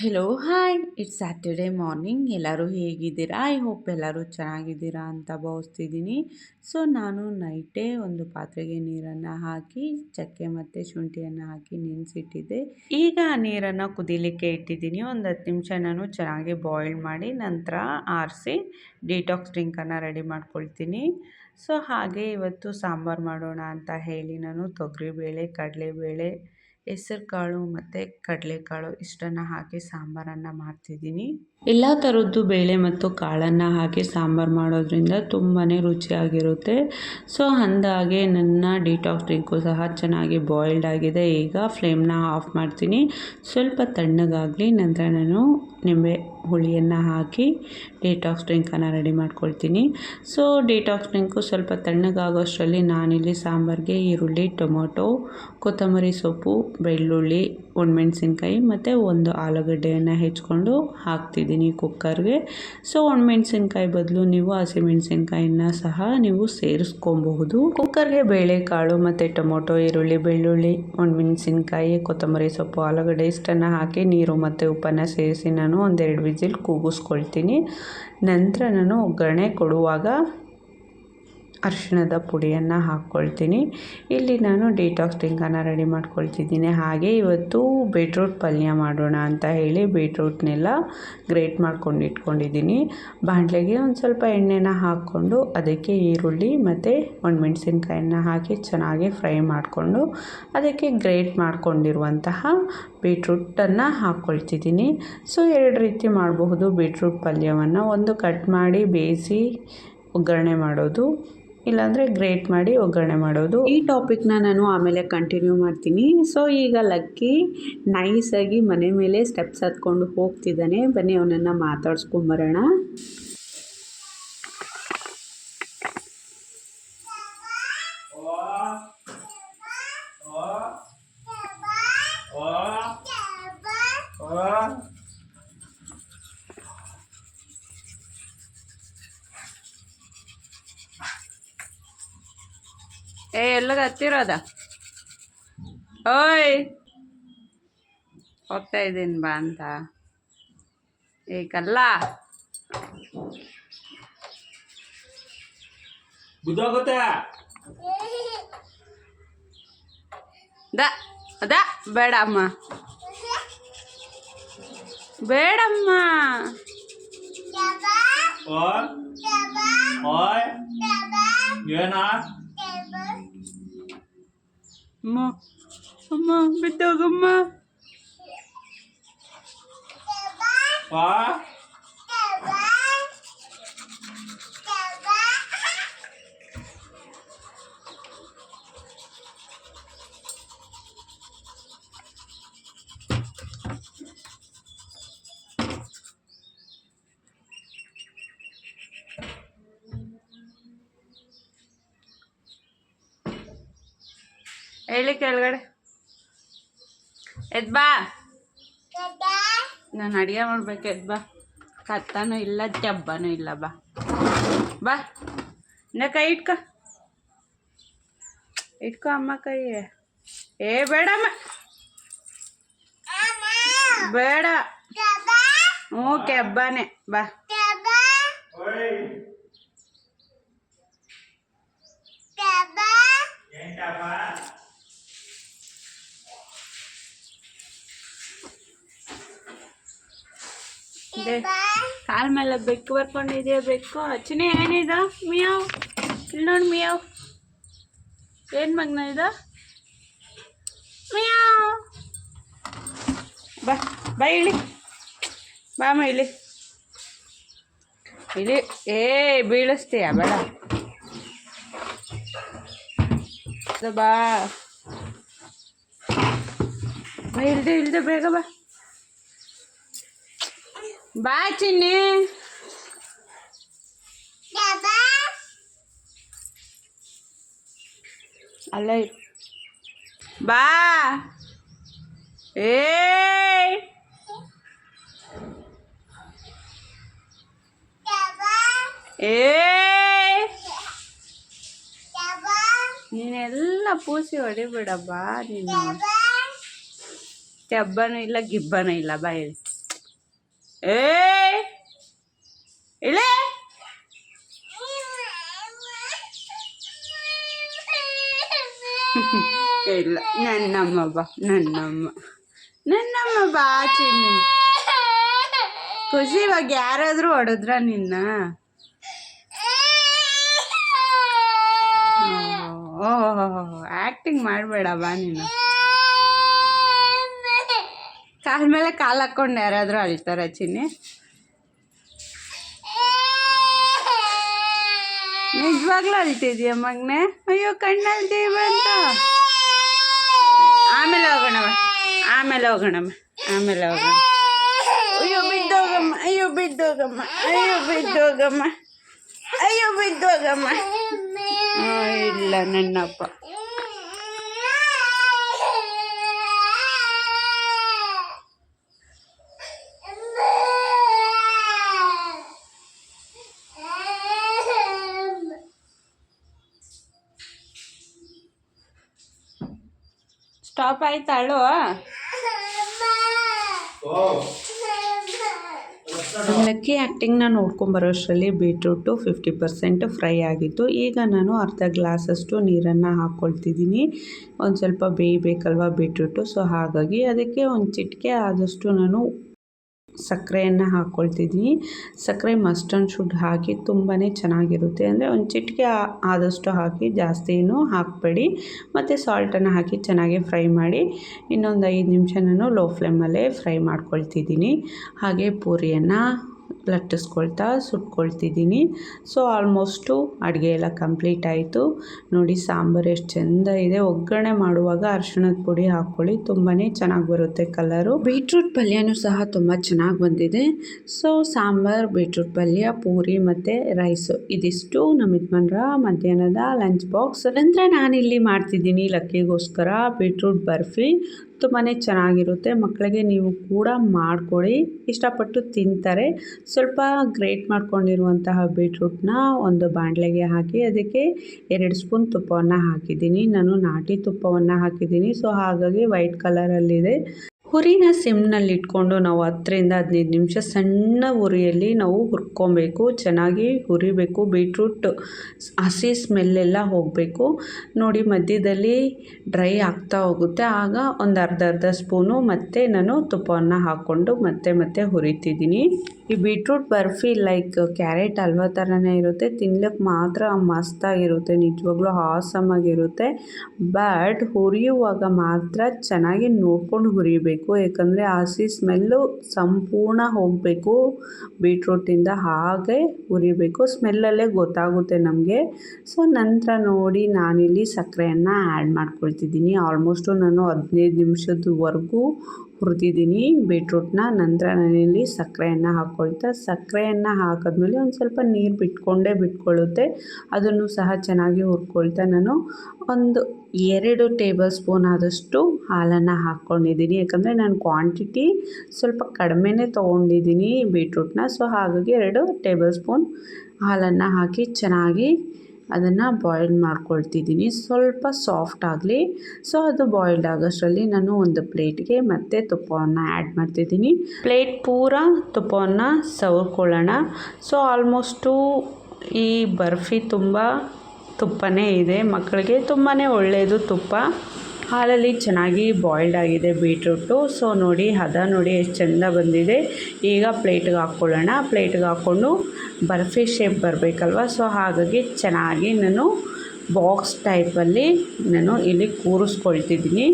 Hello hi it's Saturday morning ಎಲ್ಲರೂ ಹೇಗಿದ್ದೀರಾ? I hope ಎಲ್ಲರೂ ಚೆನ್ನಾಗಿದ್ದೀರಾ ಅಂತ ಭಾವಿಸ್ತಿದ್ದೀನಿ. ಸೊ ನಾನು ನೈಟೇ ಒಂದು ಪಾತ್ರೆಗೆ ನೀರನ್ನು ಹಾಕಿ, ಚಕ್ಕೆ ಮತ್ತು ಶುಂಠಿಯನ್ನು ಹಾಕಿ ನೆನೆಸಿಟ್ಟಿದ್ದೆ. ಈಗ ಆ ನೀರನ್ನು ಕುದಿಲಿಕ್ಕೆ ಇಟ್ಟಿದ್ದೀನಿ. ಒಂದು ಹತ್ತು ನಿಮಿಷ ನಾನು ಚೆನ್ನಾಗಿ ಬಾಯ್ಲ್ ಮಾಡಿ, ನಂತರ ಆರಿಸಿ ಡಿಟಾಕ್ಸ್ ಡ್ರಿಂಕನ್ನು ರೆಡಿ ಮಾಡ್ಕೊಳ್ತೀನಿ. ಸೊ ಹಾಗೆ ಇವತ್ತು ಸಾಂಬಾರು ಮಾಡೋಣ ಅಂತ ಹೇಳಿ ನಾನು ತೊಗರಿಬೇಳೆ, ಕಡಲೆಬೇಳೆ ಹೆಸರು ಕಾಳು ಮತ್ತು ಕಡಲೆಕಾಳು ಇಷ್ಟನ್ನು ಹಾಕಿ ಸಾಂಬಾರನ್ನು ಮಾಡ್ತಿದ್ದೀನಿ. ಎಲ್ಲ ಥರದ್ದು ಬೇಳೆ ಮತ್ತು ಕಾಳನ್ನು ಹಾಕಿ ಸಾಂಬಾರು ಮಾಡೋದ್ರಿಂದ ತುಂಬಾ ರುಚಿಯಾಗಿರುತ್ತೆ. ಸೊ, ಅಂದಾಗೆ ನನ್ನ ಡಿಟಾಕ್ಸ್ ಡ್ರಿಂಕು ಸಹ ಚೆನ್ನಾಗಿ ಬಾಯ್ಲ್ಡ್ ಆಗಿದೆ. ಈಗ ಫ್ಲೇಮ್ನ ಆಫ್ ಮಾಡ್ತೀನಿ. ಸ್ವಲ್ಪ ತಣ್ಣಗಾಗಲಿ, ನಂತರ ನಾನು ನಿಂಬೆ ಹುಳಿಯನ್ನು ಹಾಕಿ ಡೇಟಾಕ್ಸ್ ಡ್ರಿಂಕನ್ನು ರೆಡಿ ಮಾಡ್ಕೊಳ್ತೀನಿ. ಸೊ ಡೇಟಾಕ್ಸ್ ಡ್ರಿಂಕು ಸ್ವಲ್ಪ ತಣ್ಣಗಾಗೋಷ್ಟರಲ್ಲಿ ನಾನಿಲ್ಲಿ ಸಾಂಬಾರಿಗೆ ಈರುಳ್ಳಿ, ಟೊಮೊಟೊ, ಕೊತ್ತಂಬರಿ ಸೊಪ್ಪು, ಬೆಳ್ಳುಳ್ಳಿ, ಒಣಮೆಣಸಿನ್ಕಾಯಿ ಮತ್ತು ಒಂದು ಆಲೂಗಡ್ಡೆಯನ್ನು ಹೆಚ್ಕೊಂಡು ಹಾಕ್ತಿದ್ದೀನಿ ಕುಕ್ಕರ್ಗೆ. ಸೊ ಒಣಮೆಣ್ಸಿನ್ಕಾಯಿ ಬದಲು ನೀವು ಹಸಿಮೆಣಸಿನ್ಕಾಯಿನ ಸಹ ನೀವು ಸೇರಿಸ್ಕೊಬಹುದು. ಕುಕ್ಕರ್ಗೆ ಬೇಳೆಕಾಳು ಮತ್ತು ಟೊಮೊಟೊ, ಈರುಳ್ಳಿ, ಬೆಳ್ಳುಳ್ಳಿ, ಒಣಮೆಣಸಿನ್ಕಾಯಿ, ಕೊತ್ತಂಬರಿ ಸೊಪ್ಪು, ಆಲೂಗಡ್ಡೆ ಇಷ್ಟನ್ನು ಹಾಕಿ ನೀರು ಮತ್ತು ಉಪ್ಪನ್ನು ಸೇರಿಸಿ ನಾನು ಒಂದೆರಡು ವಿಸಿಲ್ ಕೂಗಿಸ್ಕೊಳ್ತೀನಿ. ನಂತರ ನಾನು ಒಗ್ಗರಣೆ ಕೊಡುವಾಗ ಅರಿಶಿಣದ ಪುಡಿಯನ್ನು ಹಾಕ್ಕೊಳ್ತೀನಿ. ಇಲ್ಲಿ ನಾನು ಡಿಟಾಕ್ಸ್ ಡ್ರಿಂಕನ್ನು ರೆಡಿ ಮಾಡ್ಕೊಳ್ತಿದ್ದೀನಿ. ಹಾಗೆ ಇವತ್ತು ಬೀಟ್ರೂಟ್ ಪಲ್ಯ ಮಾಡೋಣ ಅಂತ ಹೇಳಿ ಬೀಟ್ರೂಟ್ನೆಲ್ಲ ಗ್ರೇಟ್ ಮಾಡ್ಕೊಂಡು ಇಟ್ಕೊಂಡಿದ್ದೀನಿ. ಬಾಣಲೆಗೆ ಒಂದು ಸ್ವಲ್ಪ ಎಣ್ಣೆನ ಹಾಕ್ಕೊಂಡು ಅದಕ್ಕೆ ಈರುಳ್ಳಿ ಮತ್ತು ಒಣಮೆಣ್ಸಿನ್ಕಾಯನ್ನ ಹಾಕಿ ಚೆನ್ನಾಗಿ ಫ್ರೈ ಮಾಡಿಕೊಂಡು ಅದಕ್ಕೆ ಗ್ರೇಟ್ ಮಾಡ್ಕೊಂಡಿರುವಂತಹ ಬೀಟ್ರೂಟನ್ನು ಹಾಕ್ಕೊಳ್ತಿದ್ದೀನಿ. ಸೊ ಎರಡು ರೀತಿ ಮಾಡಬಹುದು. ಬೀಟ್ರೂಟ್ ಪಲ್ಯವನ್ನು ಒಂದು ಕಟ್ ಮಾಡಿ ಬೇಯಿಸಿ ಒಗ್ಗರಣೆ ಮಾಡೋದು. ಇಲ್ಲಾಂದರೆ ಗ್ರೇಟ್ ಮಾಡಿ ಒಗ್ಗರಣೆ ಮಾಡೋದು. ಈ ಟಾಪಿಕ್ನ ನಾನು ಆಮೇಲೆ ಕಂಟಿನ್ಯೂ ಮಾಡ್ತೀನಿ. ಸೊ ಈಗ ಲಕ್ಕಿ ನೈಸಾಗಿ ಮನೆ ಮೇಲೆ ಸ್ಟೆಪ್ಸ್ ಹತ್ಕೊಂಡು ಹೋಗ್ತಿದ್ದಾನೆ. ಬನ್ನಿ, ಅವನನ್ನು ಮಾತಾಡ್ಸ್ಕೊಂಬರೋಣ ಹತ್ತಿರದ ಹತ್ತಿರೋದ. ಓಯ್. ಹೋಗ್ತಾ ಇದ್ದೀನಿ ಬಾ ಅಂತ. ಈಗಲ್ಲ ಕಲ್ಲ ಬಿದ್ದೋಗುತ್ತೆ ದ ಅದ ಬೇಡಮ್ಮ. ಬೇಡಮ್ಮ. ಏನ? 妈，妈什么没到什么 ಹೇಳಿ ಕೆಳಗಡೆ ಎದ್ ಬಾ ನಾನು ಅಡುಗೆ ಮಾಡ್ಬೇಕು ಎದ್ ಬಾ ಕತ್ತನೂ ಇಲ್ಲ ಜಬ್ಬನೂ ಇಲ್ಲ ಬಾ ಬಾ ಇನ್ನ ಕೈ ಇಟ್ಕೊ ಇಟ್ಕೊ ಅಮ್ಮ ಕೈ ಏ ಬೇಡಮ್ಮ ಬೇಡ ಹ್ಞೂ ಕೆಬ್ಬಾನೆ ಬಾ ಓಯ್ ಕಾಲ್ ಮೇಲೆ ಬೆಕ್ಕು ಬರ್ಕೊಂಡಿದೆಯಾ ಬೆಕ್ಕು. ಅಚ್ಚನೆ, ಏನಿದ? ಮಿಯಾವ್. ಇಲ್ಲಿ ನೋಡಿ ಮಿಯಾವ್. ಏನು ಮಗ್ನ ಇದ? ಮಿಯಾವ್. ಬಾ ಬಾ ಇಳಿ. ಬಾಮ ಇಳಿ. ಇಳಿ. ಏ, ಬೀಳಿಸ್ತೀಯ, ಬೇಡ. ಬಾ. ಬಾ ಇಲ್ದೆ ಇಲ್ದೆ ಬೇಗ ಬಾ. ಬಾ ಚಿನ್ನಿ. ಅಲ್ಲ. ಬಾ. ಏ ನೀನೆಲ್ಲ ಪೂಸಿ ಹೊಡಿಬಿಡಬ್ಬಾ, ನೀನು. ತೆಬ್ಬನೂ ಇಲ್ಲ, ಗಿಬ್ಬನೂ ಇಲ್ಲ, ಬಾ ಹೇಳಿ. ಏ ಇಳೆ ಇಲ್ಲ ನನ್ನಮ್ಮ ಬಾ ನನ್ನಮ್ಮ. ನನ್ನಮ್ಮ ಬಾ ಚಿನ್ನಿ ಖುಷಿ ಇವಾಗ ಯಾರಾದರೂ ಹೊಡೆದ್ರ ನಿನ್ನ? ಓಹೋ ಆ್ಯಕ್ಟಿಂಗ್ ಮಾಡಬೇಡ ಬಾ ನೀನು? ಕಾಲ ಮೇಲೆ ಕಾಲು ಹಾಕ್ಕೊಂಡು ಯಾರಾದರೂ ಅಳ್ತಾರ ಚಿನ್ನಿ? ನಿಜವಾಗ್ಲೂ ಅಳ್ತಿದ್ಯಾ ಮಗ್ನೆ? ಅಯ್ಯೋ ಕಣ್ಣಲ್ತೀವಿ ಅಂತ. ಆಮೇಲೆ ಹೋಗೋಣಮ್ಮ ಆಮೇಲೆ ಹೋಗೋಣಮ್ಮ ಆಮೇಲೆ ಹೋಗೋಣ ಅಯ್ಯೋ, ಬಿದ್ದೋಗಮ್ಮ. ಅಯ್ಯೋ ಬಿದ್ದೋಗಮ್ಮ. ಅಯ್ಯೋ ಬಿದ್ದೋಗಮ್ಮ. ಅಯ್ಯೋ, ಬಿದ್ದೋಗಮ್ಮ. ಇಲ್ಲ ನನ್ನಪ್ಪ. ಸ್ಟಾಪ್ ಆಯ್ತಾ ಅಳು ಲಕ್ಕಿ ಆ್ಯಕ್ಟಿಂಗ್ನ ನೋಡ್ಕೊಂಬರೋ ಅಷ್ಟರಲ್ಲಿ ಬೀಟ್ರೂಟು ಫಿಫ್ಟಿ ಪರ್ಸೆಂಟ್ ಫ್ರೈ ಆಗಿತ್ತು. ಈಗ ನಾನು ಅರ್ಧ ಗ್ಲಾಸಷ್ಟು ನೀರನ್ನು ಹಾಕ್ಕೊಳ್ತಿದ್ದೀನಿ ಒಂದು ಸ್ವಲ್ಪ ಬೇಯಬೇಕಲ್ವ ಬೀಟ್ರೂಟು ಸೊ ಹಾಗಾಗಿ ಅದಕ್ಕೆ ಒಂದು ಚಿಟಿಕೆ ಆದಷ್ಟು ನಾನು ಸಕ್ಕರೆಯನ್ನು ಹಾಕ್ಕೊಳ್ತಿದ್ದೀನಿ ಸಕ್ಕರೆ ಮಸ್ಟ್ ಆ್ಯಂಡ್ ಶುಡ್ ಹಾಕಿ ತುಂಬಾ ಚೆನ್ನಾಗಿರುತ್ತೆ. ಅಂದರೆ ಒಂದು ಚಿಟಿಕೆ ಆದಷ್ಟು ಹಾಕಿ ಜಾಸ್ತಿ ಏನು ಹಾಕಬೇಡಿ. ಮತ್ತು ಸಾಲ್ಟನ್ನು ಹಾಕಿ ಚೆನ್ನಾಗಿ ಫ್ರೈ ಮಾಡಿ ಇನ್ನೊಂದು ಐದು ನಿಮಿಷ ನಾನು ಲೋ ಫ್ಲೇಮಲ್ಲೇ ಫ್ರೈ ಮಾಡ್ಕೊಳ್ತಿದ್ದೀನಿ. ಹಾಗೆ ಪೂರಿಯನ್ನು ಲಟ್ಟಿಸ್ಕೊಳ್ತಾ ಸುಟ್ಕೊಳ್ತಿದ್ದೀನಿ. ಸೊ ಆಲ್ಮೋಸ್ಟು ಅಡುಗೆ ಎಲ್ಲ ಕಂಪ್ಲೀಟ್ ಆಯಿತು. ನೋಡಿ, ಸಾಂಬಾರು ಎಷ್ಟು ಚೆಂದ ಇದೆ. ಒಗ್ಗರಣೆ ಮಾಡುವಾಗ ಅರಿಶಿಣದ ಪುಡಿ ಹಾಕ್ಕೊಳ್ಳಿ. ತುಂಬಾ ಚೆನ್ನಾಗಿ ಬರುತ್ತೆ ಕಲರು ಬೀಟ್ರೂಟ್ ಪಲ್ಯನೂ ಸಹ ತುಂಬ ಚೆನ್ನಾಗಿ ಬಂದಿದೆ. ಸೊ ಸಾಂಬಾರು ಬೀಟ್ರೂಟ್ ಪಲ್ಯ, ಪೂರಿ ಮತ್ತು ರೈಸು ಇದಿಷ್ಟು ನಮ್ಮ ಯಜಮಾನ್ರ ಮಧ್ಯಾಹ್ನದ ಲಂಚ್ ಬಾಕ್ಸ್ ನಂತರ ನಾನಿಲ್ಲಿ ಮಾಡ್ತಿದ್ದೀನಿ ಲಕ್ಕಿಗೋಸ್ಕರ ಬೀಟ್ರೂಟ್ ಬರ್ಫಿ. ತುಂಬಾ ಚೆನ್ನಾಗಿರುತ್ತೆ. ಮಕ್ಕಳಿಗೆ ನೀವು ಕೂಡ ಮಾಡಿಕೊಡಿ. ಇಷ್ಟಪಟ್ಟು ತಿಂತಾರೆ. ಸ್ವಲ್ಪ ಗ್ರೇಟ್ ಮಾಡ್ಕೊಂಡಿರುವಂತಹ ಬೀಟ್ರೂಟ್ನ ಒಂದು ಬಾಣಲೆಗೆ ಹಾಕಿ, ಅದಕ್ಕೆ ಎರಡು ಸ್ಪೂನ್ ತುಪ್ಪವನ್ನು ಹಾಕಿದ್ದೀನಿ. ನಾನು ನಾಟಿ ತುಪ್ಪವನ್ನು ಹಾಕಿದ್ದೀನಿ. ಸೊ, ಹಾಗಾಗಿ ವೈಟ್ ಕಲರಲ್ಲಿದೆ. ಹುರಿನ ಸಿಮ್ನಲ್ಲಿ ಇಟ್ಕೊಂಡು ನಾವು ಹತ್ತರಿಂದ ಹದಿನೈದು ನಿಮಿಷ ಸಣ್ಣ ಹುರಿಯಲ್ಲಿ ನಾವು ಹುರ್ಕೊಬೇಕು. ಚೆನ್ನಾಗಿ ಹುರಿಬೇಕು. ಬೀಟ್ರೂಟ್ ಹಸಿ ಸ್ಮೆಲ್ಲೆಲ್ಲ ಹೋಗಬೇಕು. ನೋಡಿ, ಮಧ್ಯದಲ್ಲಿ ಡ್ರೈ ಆಗ್ತಾ ಹೋಗುತ್ತೆ. ಆಗ ಒಂದು ಅರ್ಧ ಅರ್ಧ ಸ್ಪೂನು ಮತ್ತೆ ನಾನು ತುಪ್ಪವನ್ನು ಹಾಕ್ಕೊಂಡು ಮತ್ತೆ ಮತ್ತೆ ಹುರಿತಿದ್ದೀನಿ. ಈ beetroot barfi like carrot halwa ಥರನೇ ಇರುತ್ತೆ. ತಿನ್ಲಿಕ್ಕೆ ಮಾತ್ರ ಮಸ್ತಾಗಿರುತ್ತೆ, ನಿಜವಾಗ್ಲೂ ಹಾಸಮ್ ಆಗಿರುತ್ತೆ. ಬಟ್ ಹುರಿಯುವಾಗ ಮಾತ್ರ ಚೆನ್ನಾಗಿ ನೋಡ್ಕೊಂಡು ಹುರಿಬೇಕು. ಯಾಕಂದರೆ ಹಸಿ ಸ್ಮೆಲ್ಲು ಸಂಪೂರ್ಣ ಹೋಗಬೇಕು ಬೀಟ್ರೂಟಿಂದ. ಹಾಗೆ ಹುರಿಬೇಕು ಸ್ಮೆಲ್ಲಲ್ಲೇ ಗೊತ್ತಾಗುತ್ತೆ ನಮಗೆ. ಸೊ ನಂತರ ನೋಡಿ ನಾನಿಲ್ಲಿ ಸಕ್ಕರೆಯನ್ನು ಆ್ಯಡ್ ಮಾಡ್ಕೊಳ್ತಿದ್ದೀನಿ. ಆಲ್ಮೋಸ್ಟು ನಾನು ಹದಿನೈದು ನಿಮಿಷದವರೆಗೂ ಹುರಿದಿದ್ದೀನಿ ಬೀಟ್ರೂಟ್ನ ನಂತರ ನಾನಿಲ್ಲಿ ಸಕ್ಕರೆಯನ್ನು ಹಾಕ್ಕೊಳ್ತಾ ಸಕ್ಕರೆಯನ್ನು ಹಾಕಿದ್ಮೇಲೆ ಒಂದು ಸ್ವಲ್ಪ ನೀರು ಬಿಟ್ಕೊಂಡೇ ಬಿಟ್ಕೊಳ್ಳುತ್ತೆ. ಅದನ್ನು ಸಹ ಚೆನ್ನಾಗಿ ಹುರ್ಕೊಳ್ತಾ ನಾನು. ಒಂದು ಎರಡು ಟೇಬಲ್ ಸ್ಪೂನ್ ಆದಷ್ಟು ಹಾಲನ್ನು ಹಾಕ್ಕೊಂಡಿದ್ದೀನಿ ಯಾಕಂದರೆ ನಾನು ಕ್ವಾಂಟಿಟಿ ಸ್ವಲ್ಪ ಕಡಿಮೆನೇ ತೊಗೊಂಡಿದ್ದೀನಿ ಬೀಟ್ರೂಟ್ನ ಸೊ ಹಾಗಾಗಿ ಎರಡು ಟೇಬಲ್ ಸ್ಪೂನ್ ಹಾಲನ್ನು ಹಾಕಿ ಚೆನ್ನಾಗಿ ಅದನ್ನು ಬಾಯ್ಲ್ ಮಾಡ್ಕೊಳ್ತಿದ್ದೀನಿ. ಸ್ವಲ್ಪ ಸಾಫ್ಟ್ ಆಗಲಿ ಸೊ ಅದು ಬಾಯ್ಲ್ಡ್ ಆಗೋಷ್ಟರಲ್ಲಿ ನಾನು ಒಂದು ಪ್ಲೇಟ್ಗೆ ಮತ್ತೆ ತುಪ್ಪವನ್ನು ಆ್ಯಡ್ ಮಾಡ್ತಿದ್ದೀನಿ. ಪ್ಲೇಟ್ ಪೂರ ತುಪ್ಪವನ್ನು ಸವರ್ಕೊಳ್ಳೋಣ ಸೊ ಆಲ್ಮೋಸ್ಟು ಈ ಬರ್ಫಿ ತುಂಬ ತುಪ್ಪನೇ ಇದೆ. ಮಕ್ಕಳಿಗೆ ತುಂಬಾ ಒಳ್ಳೆಯದು ತುಪ್ಪ. ಹಾಲಲ್ಲಿ ಚೆನ್ನಾಗಿ ಬಾಯ್ಲ್ಡ್ ಆಗಿದೆ ಬೀಟ್ರೂಟು. ಸೊ ನೋಡಿ, ಹದ ನೋಡಿ ಎಷ್ಟು ಚೆಂದ ಬಂದಿದೆ. ಈಗ ಪ್ಲೇಟ್ಗೆ ಹಾಕ್ಕೊಳ್ಳೋಣ. ಪ್ಲೇಟ್ಗೆ ಹಾಕ್ಕೊಂಡು ಬರ್ಫಿ ಶೇಪ್ ಬರಬೇಕಲ್ವ? ಸೊ ಹಾಗಾಗಿ ಚೆನ್ನಾಗಿ ನಾನು ಬಾಕ್ಸ್ ಟೈಪಲ್ಲಿ ನಾನು ಇಲ್ಲಿ ಕೂರಿಸ್ಕೊಳ್ತಿದ್ದೀನಿ.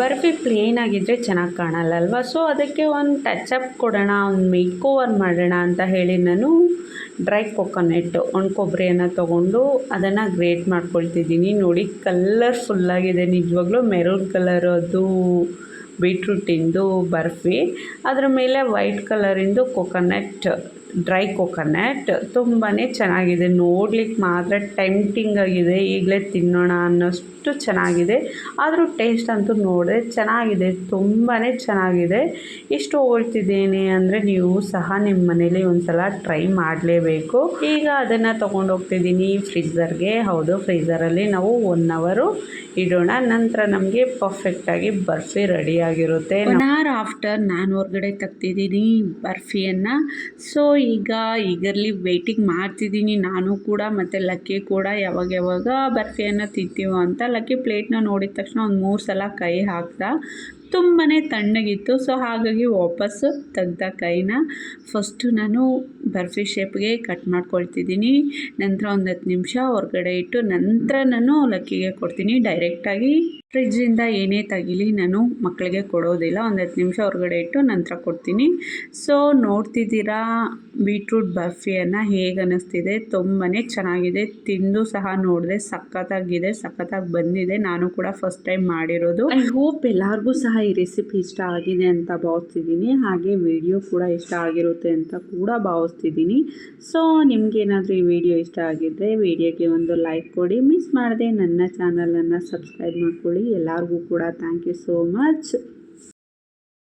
ಬರ್ಫಿ ಪ್ಲೇನ್ ಆಗಿದ್ದರೆ ಚೆನ್ನಾಗಿ ಕಾಣಲ್ಲ ಅಲ್ವಾ ಸೊ ಅದಕ್ಕೆ ಒಂದು ಟಚ್ ಅಪ್ ಕೊಡೋಣ, ಒಂದು ಮೇಕ್ ಓವರ್ ಮಾಡೋಣ ಅಂತ ಹೇಳಿ ನಾನು ಡ್ರೈ ಕೊಕೊನೆಟ್, ಒಣ ಕೊಬ್ಬರಿಯನ್ನು ತೊಗೊಂಡು ಅದನ್ನು ಗ್ರೇಟ್ ಮಾಡ್ಕೊಳ್ತಿದ್ದೀನಿ. ನೋಡಿ ಕಲ್ಲರ್ಫುಲ್ಲಾಗಿದೆ ನಿಜವಾಗ್ಲೂ ಮೆರೂನ್ ಕಲರ್ ಅದು, ಬೀಟ್ರೂಟಿಂದು ಬರ್ಫಿ. ಅದರ ಮೇಲೆ ವೈಟ್ ಕಲರಿಂದು ಕೊಕೊನೆಟ್ ಡ್ರೈ ಕೊಕೊನಟ್ ತುಂಬಾ ಚೆನ್ನಾಗಿದೆ. ನೋಡ್ಲಿಕ್ಕೆ ಮಾತ್ರ ಟೆಂಪ್ಟಿಂಗ್ ಆಗಿದೆ. ಈಗಲೇ ತಿನ್ನೋಣ ಅನ್ನೋಷ್ಟು ಚೆನ್ನಾಗಿದೆ. ಆದರೂ ಟೇಸ್ಟ್ ಅಂತೂ ನೋಡಿದೆ ಚೆನ್ನಾಗಿದೆ. ತುಂಬಾ ಚೆನ್ನಾಗಿದೆ. ಇಷ್ಟು ಹೋಗ್ತಿದ್ದೀನಿ ಅಂದರೆ ನೀವು ಸಹ ನಿಮ್ಮ ಮನೇಲಿ ಒಂದ್ಸಲ ಟ್ರೈ ಮಾಡಲೇಬೇಕು. ಈಗ ಅದನ್ನು ತೊಗೊಂಡು ಹೋಗ್ತಿದ್ದೀನಿ ಹೌದು ಫ್ರೀಝರಲ್ಲಿ ನಾವು ಒನ್ ಅವರು ಇಡೋಣ. ನಂತರ ನಮಗೆ ಪರ್ಫೆಕ್ಟಾಗಿ ಬರ್ಫಿ ರೆಡಿಯಾಗಿರುತ್ತೆ ಒನ್ ಅವರ್ ಆಫ್ಟರ್ ನಾನು ಹೊರಗಡೆ ತೆಗ್ದಿದ್ದೀನಿ ಬರ್ಫಿಯನ್ನು. ಸೊ ಈಗ ಈಗರ್ಲಿ ವೆಯ್ಟಿಂಗ್ ಮಾಡ್ತಿದ್ದೀನಿ. ನಾನು ಕೂಡ ಮತ್ತು ಲಕ್ಕಿ ಕೂಡ ಯಾವಾಗ ಯಾವಾಗ ಬರ್ಫಿಯನ್ನು ತಿಂತೀವೋ ಅಂತ ಲಕ್ಕಿ ಪ್ಲೇಟ್ನ ನೋಡಿದ ತಕ್ಷಣ ಒಂದು ಮೂರು ಸಲ ಕೈ ಹಾಕ್ದ. ತುಂಬಾ ತಣ್ಣಗಿತ್ತು. ಸೊ ಹಾಗಾಗಿ ವಾಪಸ್ಸು ತೆಗ್ದ ಕೈನ ಫಸ್ಟು ನಾನು ಬರ್ಫಿ ಶೇಪ್ಗೆ ಕಟ್ ಮಾಡ್ಕೊಳ್ತಿದ್ದೀನಿ. ನಂತರ ಒಂದು ಹತ್ತು ನಿಮಿಷ ಹೊರಗಡೆ ಇಟ್ಟು ನಂತರ ನಾನು ಲಕ್ಕಿಗೆ ಕೊಡ್ತೀನಿ. ಡೈರೆಕ್ಟಾಗಿ ಫ್ರಿಜ್ಜಿಂದ ಏನೇ ತಗಿಲಿ ನಾನು ಮಕ್ಕಳಿಗೆ ಕೊಡೋದಿಲ್ಲ. ಒಂದು ಹತ್ತು ನಿಮಿಷ ಹೊರಗಡೆ ಇಟ್ಟು ನಂತರ ಕೊಡ್ತೀನಿ. ಸೊ ನೋಡ್ತಿದ್ದೀರಾ ಬೀಟ್ರೂಟ್ ಬರ್ಫಿಯನ್ನು ಹೇಗೆ ಅನ್ನಿಸ್ತಿದೆ ತುಂಬಾ ಚೆನ್ನಾಗಿದೆ. ತಿಂದು ಸಹ ನೋಡಿದೆ, ಸಖತ್ತಾಗಿದೆ, ಸಖತ್ತಾಗಿ ಬಂದಿದೆ. ನಾನು ಕೂಡ ಫಸ್ಟ್ ಟೈಮ್ ಮಾಡಿರೋದು. ಐ ಹೋಪ್ ಎಲ್ಲರಿಗೂ ಸಹ ಈ ರೆಸಿಪಿ ಇಷ್ಟ ಆಗಿದೆ ಅಂತ ಭಾವಿಸ್ತಿದ್ದೀನಿ. ಹಾಗೆ ವಿಡಿಯೋ ಕೂಡ ಇಷ್ಟ ಆಗಿರುತ್ತೆ ಅಂತ ಕೂಡ ಭಾವಿಸ್ತಿದ್ದೀನಿ. ಸೊ ನಿಮಗೇನಾದರೂ ಈ ವಿಡಿಯೋ ಇಷ್ಟ ಆಗಿದ್ದರೆ ವಿಡಿಯೋಗೆ ಒಂದು ಲೈಕ್ ಕೊಡಿ. ಮಿಸ್ ಮಾಡದೆ, ನನ್ನ ಚಾನಲನ್ನು ಸಬ್ಸ್ಕ್ರೈಬ್ ಮಾಡ್ಕೊಳ್ಳಿ. ಎಲ್ಲರಿಗೂ ಕೂಡ ಥ್ಯಾಂಕ್ ಯು ಸೋ ಮಚ್